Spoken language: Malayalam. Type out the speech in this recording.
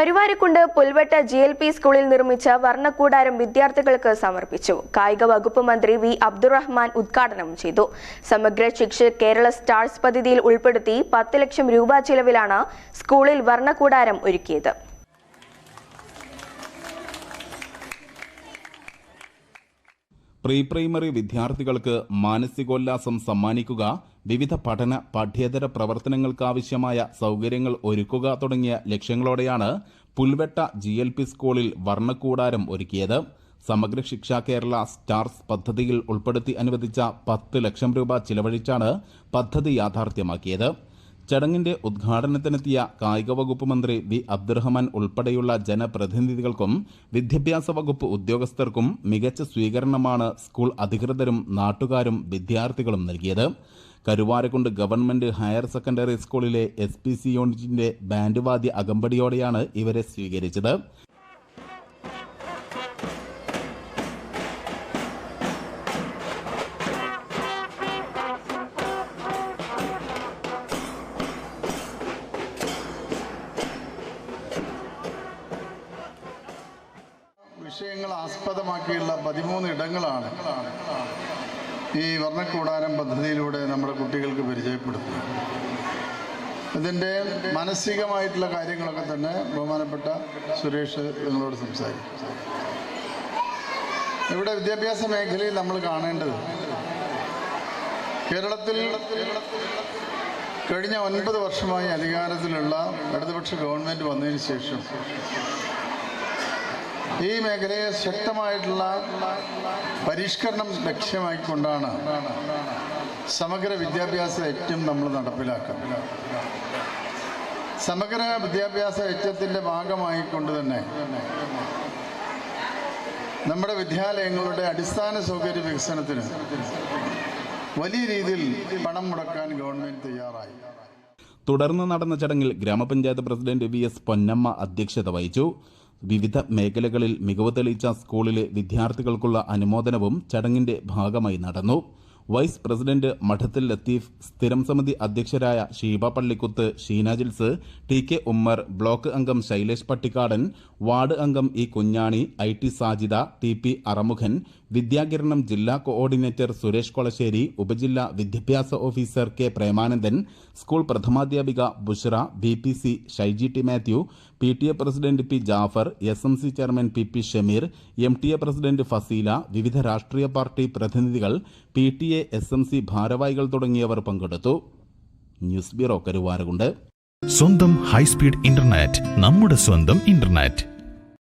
Karuvarakundu Pulvatta G L P സ്കൂളിൽ നിർമ്മിച്ച വർണക്കൂടാരം വിദ്യാർത്ഥികൾക്ക് സമർപ്പിച്ചു. കായിക വകുപ്പ് മന്ത്രി വി അബ്ദുറഹ്മാൻ ഉദ്ഘാടനം ചെയ്തു. സമഗ്ര ശിക്ഷ കേരള സ്റ്റാർസ് പദ്ധതിയിൽ ഉൾപ്പെടുത്തി പത്ത് ലക്ഷം രൂപ ചിലവിലാണ് സ്കൂളിൽ വർണക്കൂടാരം ഒരുക്കിയത്. പ്രീ പ്രൈമറി വിദ്യാർത്ഥികൾക്ക് മാനസികോല്ലാസം സമ്മാനിക്കുക വിവിധ പഠന പഠ്യേതര പ്രവർത്തനങ്ങൾക്കാവശ്യമായ സൗകര്യങ്ങൾ ഒരുക്കുക തുടങ്ങിയ ലക്ഷ്യങ്ങളോടെയാണ് പുൽവെട്ട ജി എൽ പി സ്കൂളിൽ വർണക്കൂടാരം ഒരുക്കിയത്. സമഗ്ര ശിക്ഷാ കേരള സ്റ്റാർസ് പദ്ധതിയിൽ ഉൾപ്പെടുത്തി അനുവദിച്ച പത്ത് ലക്ഷം രൂപ ചിലവഴിച്ചാണ് പദ്ധതി യാഥാർത്ഥ്യമാക്കിയത്. ചടങ്ങിന്റെ ഉദ്ഘാടനത്തിനെത്തിയ കായിക വകുപ്പ് മന്ത്രി വി അബ്ദുറഹ്മാൻ ഉൾപ്പെടെയുള്ള ജനപ്രതിനിധികൾക്കും വിദ്യാഭ്യാസ വകുപ്പ് ഉദ്യോഗസ്ഥർക്കും മികച്ച സ്വീകരണമാണ് സ്കൂൾ അധികൃതരും നാട്ടുകാരും വിദ്യാർത്ഥികളും നൽകിയത്. കരുവാരക്കുണ്ട് ഗവൺമെന്റ് ഹയർ സെക്കൻഡറി സ്കൂളിലെ എസ് പി സി യൂണിറ്റിന്റെ ബാൻഡ് വാദ്യ അകമ്പടിയോടെയാണ് ഇവരെ സ്വീകരിച്ചത്. വിഷയങ്ങൾ ആസ്പദമാക്കിയുള്ള പതിമൂന്ന് ഇടങ്ങളാണ് ഈ വർണക്കൂടാരം പദ്ധതിയിലൂടെ നമ്മുടെ കുട്ടികൾക്ക് പരിചയപ്പെടുത്തുന്നത്. ഇതിന്റെ മാനസികമായിട്ടുള്ള കാര്യങ്ങളൊക്കെ തന്നെ ബഹുമാനപ്പെട്ട സുരേഷ് നിങ്ങളോട് സംസാരിക്കും. ഇവിടെ വിദ്യാഭ്യാസ മേഖലയിൽ നമ്മൾ കാണേണ്ടത് കേരളത്തിൽ കഴിഞ്ഞ ഒൻപത് വർഷമായി അധികാരത്തിലുള്ള ഇടതുപക്ഷ ഗവൺമെന്റ് വന്നതിന് ശേഷം ഈ മേഖലയെ ശക്തമായിട്ടുള്ള പരിഷ്കരണം ലക്ഷ്യമാക്കിക്കൊണ്ടാണ് സമഗ്ര വിദ്യാഭ്യാസ യജ്ഞം നമ്മൾ നടപ്പിലാക്കുക. സമഗ്ര വിദ്യാഭ്യാസ യജ്ഞത്തിന്റെ ഭാഗമായിക്കൊണ്ട് തന്നെ നമ്മുടെ വിദ്യാലയങ്ങളുടെ അടിസ്ഥാന സൗകര്യ വികസനത്തിന് വലിയ രീതിയിൽ പണം മുടക്കാൻ ഗവൺമെന്റ് തയ്യാറായി. തുടർന്ന് നടന്ന ചടങ്ങിൽ ഗ്രാമപഞ്ചായത്ത് പ്രസിഡന്റ് വി എസ് പൊന്നമ്മ അധ്യക്ഷത വഹിച്ചു. വിവിധ മേഖലകളിൽ മികവ് തെളിയിച്ച സ്കൂളിലെ വിദ്യാർത്ഥികൾക്കുള്ള അനുമോദനവും ചടങ്ങിന്റെ ഭാഗമായി നടന്നു വൈസ് പ്രസിഡന്റ് മഠത്തിൽ ലത്തീഫ് സ്ഥിരം സമിതി അധ്യക്ഷരായ Sheeba Pallikuth Sheena Jils T K Ummer block അംഗം ശൈലേഷ് പട്ടിക്കാടൻ വാർഡ് അംഗം E Kunjani I T Sajida T P Arumukhan Vidyakiranam ജില്ലാ കോർഡിനേറ്റർ സുരേഷ് കൊളശ്ശേരി ഉപജില്ലാ വിദ്യാഭ്യാസ officer K Premanandan school പ്രഥമാധ്യാപിക Bushra B P C Shaiji T Mathew P T A president P Jafar S M C chairman P P Shameer M T A president Faseela വിവിധ രാഷ്ട്രീയ പാർട്ടി പ്രതിനിധികൾ P T A S M C ഭാരവാഹികൾ തുടങ്ങിയവർ പങ്കെടുത്തു. News bureau Karuvarakund. സ്വന്തം ഹൈസ്പീഡ് ഇന്റർനെറ്റ് നമ്മുടെ സ്വന്തം ഇന്റർനെറ്റ്.